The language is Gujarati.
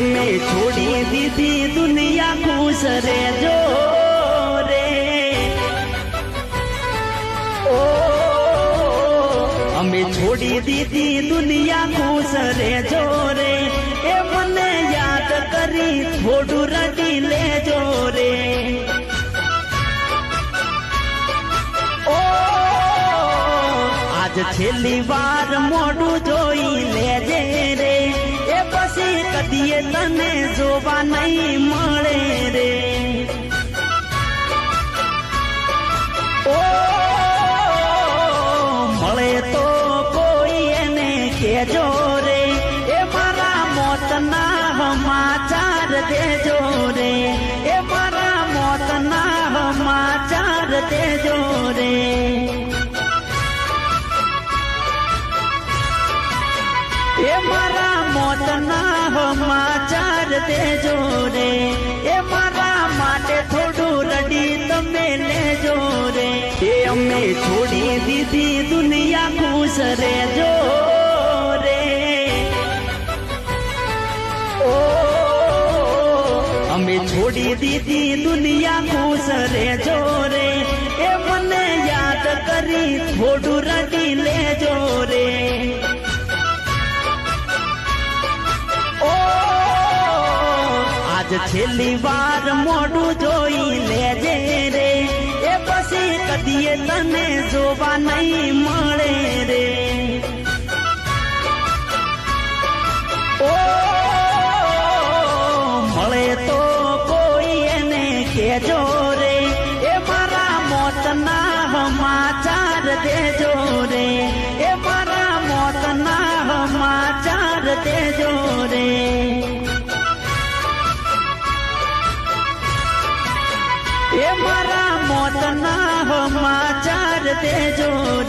અમે છોડી દીધી દુનિયા ખુશ રેજો રે ઓ અમે છોડી દીધી દુનિયા ખુશ રેજો રે એ મને યાદ કરી થોડું રડી લેજો રે આજ છેલ્લી વાર મોડું જોઈ લેજે રે કદીએ તને જોવા નહીં મળે રે. ઓ, મળે તો કોઈ એને કેજો રે. એ મારા મોતના સમાચાર દેજો રે. એ મારા મોતના સમાચાર દેજો રે. એ મારા મોતના સમાચાર દેજો રે. એ મારા માટે થોડું રડી તમે લેજો રે. એ અમે છોડી દીધી દુનિયા ખુશ રેજો રે. ઓ, અમે છોડી દીધી દુનિયા ખુશ રેજો રે. એ મને યાદ કરી થોડું રડી આજ છેલ્લી વાર મોઢું જોઈ લેજે રે. એ પછી કદીએ તને જોવા નહીં મળે રે. ઓ મળે તો કોઈ એને કેજો રે. એ મારા મોતના સમાચાર દેજો રે. એ મારા મોતના સમાચાર દેજો રે. એ મારા મોતના સમાચાર દેજો